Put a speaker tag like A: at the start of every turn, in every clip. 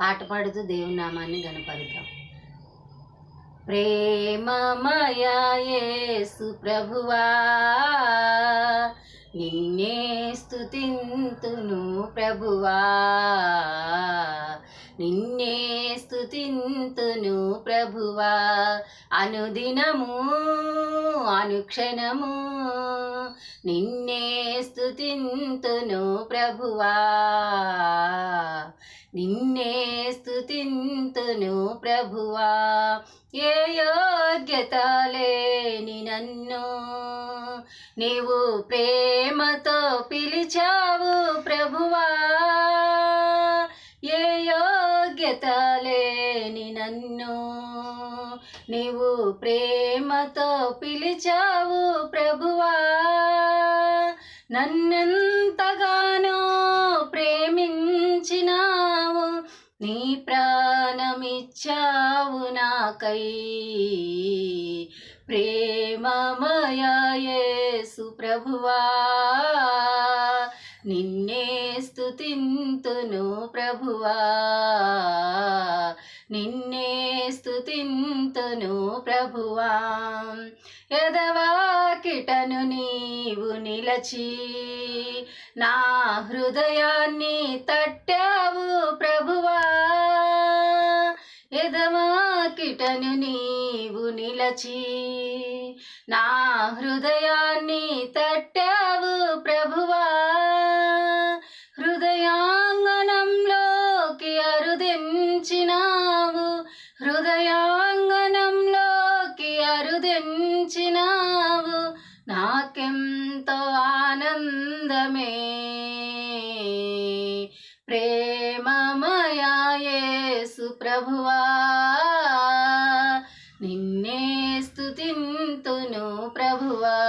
A: పాట పాడుతూ దేవుని నామాన్ని గణపరుద్దాం ప్రేమమయేసు ప్రభువా నిన్నే స్తుతింతును ప్రభువా నిన్నే స్తుతింతును ప్రభువా అనుదినము అనుక్షణము నిన్నే స్తుతింతును ప్రభువా. నిన్నే స్తుతింతును ప్రభువా. ఏ యోగ్యత లేని నన్ను నీవు ప్రేమతో పిలిచావు ప్రభువా. ఏ యోగ్యత లేని నన్ను నీవు ప్రేమతో పిలిచావు ప్రభువా. నన్నెంతగానో ప్రేమించినావు నీ ప్రాణమిచ్చావు నాకై. ప్రేమమయేసు ప్రభువా. నిన్నే స్తుతింతును ప్రభువా. నిన్నే స్తుతింతును ప్రభువా. ఎదవాకిటను నీవు నిలచి నా హృదయాన్ని తట్టావు ప్రభువా. ఎదవాకిటను నీవు నిలచి నా హృదయాన్ని తట్టావు ఆనందమే. ప్రేమమయేసు ప్రభువా నిన్నే స్తుతింతును ప్రభువా.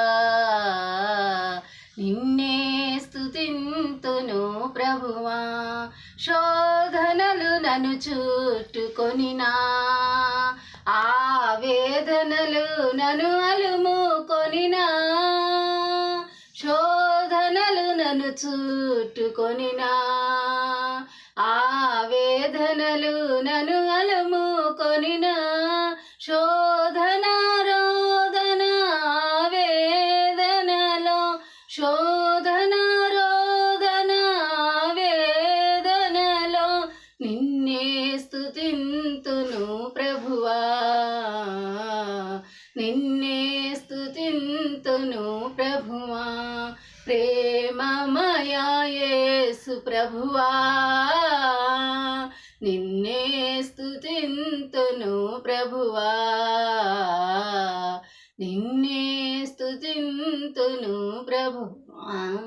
A: నిన్నే స్తుతింతును ప్రభువా. శోధనలు నన్ను చుట్టుకొనినా. ఆ వేదనలు నన్ను అలుముకొనినా. వేదనలను చుట్టుకొనినా ఆ వేదనలు నన్ను అలుముకొనినా శోధన రోదన వేదనలో శోధన రోదన వేదనలో నిన్నే స్థుతింతును ప్రభువా. నిన్నే స్థుతింతును ప్రభువా. ప్రేమమయేసు ప్రభువా నిన్నే స్తుతింతును ప్రభువా. నిన్నే స్తుతింతును ప్రభువా.